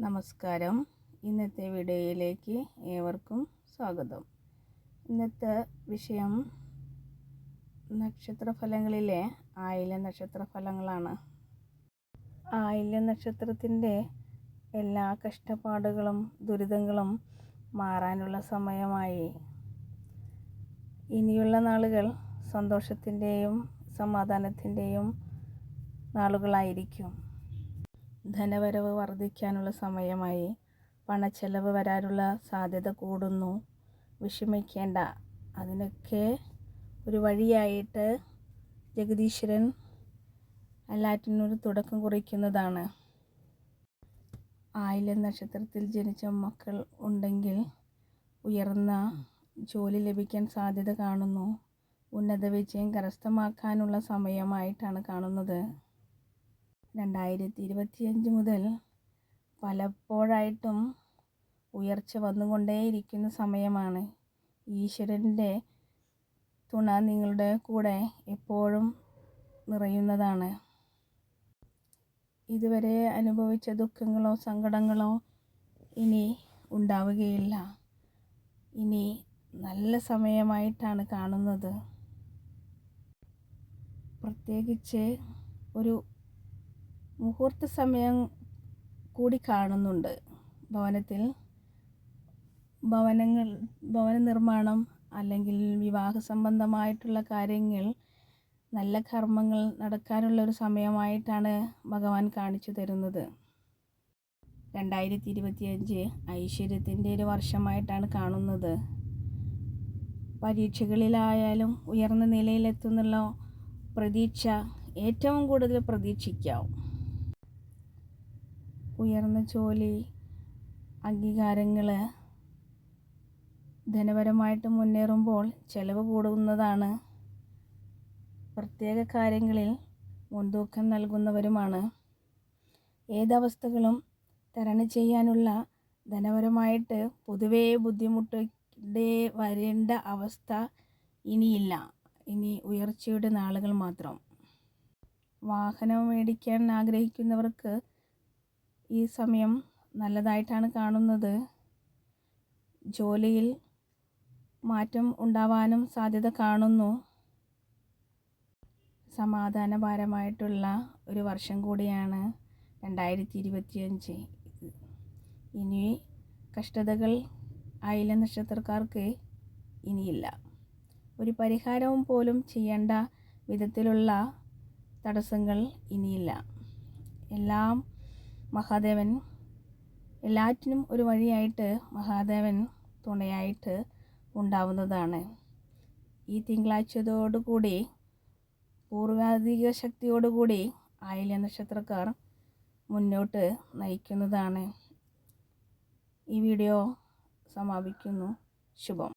നമസ്കാരം. ഇന്നത്തെ വീഡിയോയിലേക്ക് ഏവർക്കും സ്വാഗതം. ഇന്നത്തെ വിഷയം നക്ഷത്രഫലങ്ങളിലെ ആയില നക്ഷത്രഫലങ്ങളാണ്. ആയില നക്ഷത്രത്തിന്റെ എല്ലാ കഷ്ടപ്പാടുകളും ദുരിതങ്ങളും മാറാനുള്ള സമയമായി. ഇനിയുള്ള നാളുകൾ സന്തോഷത്തിന്റെയും സമാധാനത്തിന്റെയും നാളുകളായിരിക്കും. ധനവരവ് വർദ്ധിക്കാനുള്ള സമയമായി. പണച്ചെലവ് വരാനുള്ള സാധ്യത കൂടുന്നു. വിഷമിക്കേണ്ട. അതിനൊക്കെ ഒരു വഴിയായിട്ട് ജഗദീശ്വരൻ എല്ലാറ്റിനൊരു തുടക്കം കുറിക്കുന്നതാണ്. ആയില നക്ഷത്രത്തിൽ ജനിച്ച മക്കൾ ഉണ്ടെങ്കിൽ ഉയർന്ന ജോലി ലഭിക്കാൻ സാധ്യത കാണുന്നു. ഉന്നത വിജയം കരസ്ഥമാക്കാനുള്ള സമയമായിട്ടാണ് കാണുന്നത്. രണ്ടായിരത്തി ഇരുപത്തിയഞ്ച് മുതൽ പലപ്പോഴായിട്ടും ഉയർച്ച വന്നുകൊണ്ടേയിരിക്കുന്ന സമയമാണ്. ഈശ്വരന്റെ തുണ നിങ്ങളുടെ കൂടെ എപ്പോഴും നിറയുന്നതാണ്. ഇതുവരെ അനുഭവിച്ച ദുഃഖങ്ങളോ സങ്കടങ്ങളോ ഇനി ഉണ്ടാവുകയില്ല. ഇനി നല്ല സമയമായിട്ടാണ് കാണുന്നത്. പ്രത്യേകിച്ച് ഒരു മുഹൂർത്ത സമയം കൂടി കാണുന്നുണ്ട്. ഭവനത്തിൽ ഭവനങ്ങൾ ഭവന നിർമ്മാണം അല്ലെങ്കിൽ വിവാഹ സംബന്ധമായിട്ടുള്ള കാര്യങ്ങൾ നല്ല കർമ്മങ്ങൾ നടക്കാനുള്ള ഒരു സമയമായിട്ടാണ് ഭഗവാൻ കാണിച്ചു തരുന്നത്. രണ്ടായിരത്തി ഇരുപത്തിയഞ്ച് ഐശ്വര്യത്തിന്റെ ഒരു വർഷമായിട്ടാണ് കാണുന്നത്. പരീക്ഷകളിലായാലും ഉയർന്ന നിലയിലെത്തുന്നുള്ള പ്രതീക്ഷ ഏറ്റവും കൂടുതൽ പ്രതീക്ഷിക്കാം. ഉയർന്ന ജോലി അംഗീകാരങ്ങൾ ധനപരമായിട്ട് മുന്നേറുമ്പോൾ ചിലവ് കൂടുന്നതാണ്. പ്രത്യേക കാര്യങ്ങളിൽ മുൻതൂക്കം നൽകുന്നവരുമാണ്. ഏതവസ്ഥകളും തരണം ചെയ്യാനുള്ള ധനപരമായിട്ട് പൊതുവേ ബുദ്ധിമുട്ടേ വരേണ്ട അവസ്ഥ ഇനിയില്ല. ഇനി ഉയർച്ചയുടെ നാളുകൾ മാത്രം. വാഹനം മേടിക്കാൻ ആഗ്രഹിക്കുന്നവർക്ക് ഈ സമയം നല്ലതായിട്ടാണ് കാണുന്നത്. ജോലിയിൽ മാറ്റം ഉണ്ടാവാനും സാധ്യത കാണുന്നു. സമാധാനപരമായിട്ടുള്ള ഒരു വർഷം കൂടിയാണ് രണ്ടായിരത്തി ഇരുപത്തിയഞ്ച് ഇനി കഷ്ടതകൾ ആയില നക്ഷത്രക്കാർക്ക് ഇനിയില്ല. ഒരു പരിഹാരവും പോലും ചെയ്യേണ്ട വിധത്തിലുള്ള തടസ്സങ്ങൾ ഇനിയില്ല. എല്ലാം മഹാദേവൻ എല്ലാറ്റിനും ഒരു വഴിയായിട്ട് മഹാദേവൻ തുണയായിട്ട് ഉണ്ടാവുന്നതാണ്. ഈ തിങ്കളാഴ്ചയോടുകൂടി പൂർവാധിക ശക്തിയോടുകൂടി ആയില്യ നക്ഷത്രക്കാർ മുന്നോട്ട് നയിക്കുന്നതാണ്. ഈ വീഡിയോ സമാപിക്കുന്നു. ശുഭം.